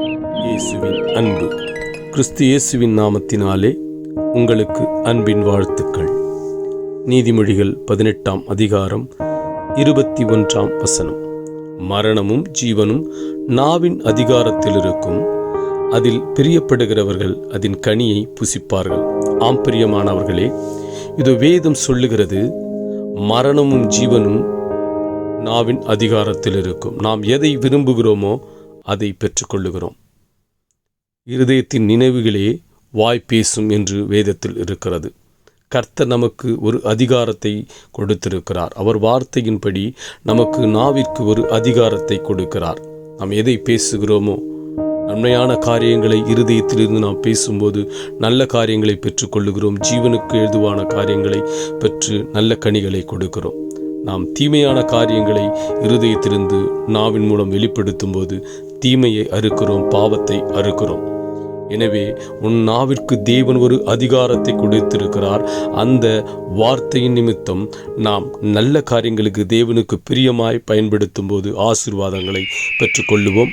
இயேசுவின் அன்பு. கிறிஸ்து இயேசுவின் நாமத்தினாலே உங்களுக்கு அன்பின் வாழ்த்துக்கள். நீதிமொழிகள் பதினெட்டாம் அதிகாரம் இருபத்தி ஒன்றாம் வசனம். மரணமும் ஜீவனும் நாவின் அதிகாரத்தில் இருக்கும் அதில் பிரியப்படுகிறவர்கள் அதன் கனியை புசிப்பார்கள். ஆம் பிரியமானவர்களே இது வேதம் சொல்லுகிறது மரணமும் ஜீவனும் நாவின் அதிகாரத்தில் இருக்கும் நாம் எதை விரும்புகிறோமோ அதை பெற்றுக்கொள்ளுகிறோம். இருதயத்தின் நினைவுகளே வாய் பேசும் என்று வேதத்தில் இருக்கிறது. கர்த்தர் நமக்கு ஒரு அதிகாரத்தை கொடுத்திருக்கிறார். அவர் வார்த்தையின்படி நமக்கு நாவிற்கு ஒரு அதிகாரத்தை கொடுக்கிறார். நாம் எதை பேசுகிறோமோ நன்மையான காரியங்களை இருதயத்திலிருந்து நாம் பேசும்போது நல்ல காரியங்களை பெற்றுக்கொள்ளுகிறோம். ஜீவனுக்கு எழுதுவான காரியங்களை பெற்று நல்ல கனிகளை கொடுக்கிறோம். நாம் தீமையான காரியங்களை இருதயத்திலிருந்து நாவின் மூலம் வெளிப்படுத்தும் போது தீமையை அறுக்கிறோம் பாவத்தை அறுக்கிறோம். எனவே உன் நாவிற்கு தேவன் ஒரு அதிகாரத்தை கொடுத்திருக்கிறார். அந்த வார்த்தையின் நிமித்தம் நாம் நல்ல காரியங்களுக்கு தேவனுக்கு பிரியமாய் பயன்படுத்தும் போது ஆசீர்வாதங்களை பெற்றுக்கொள்ளுவோம்.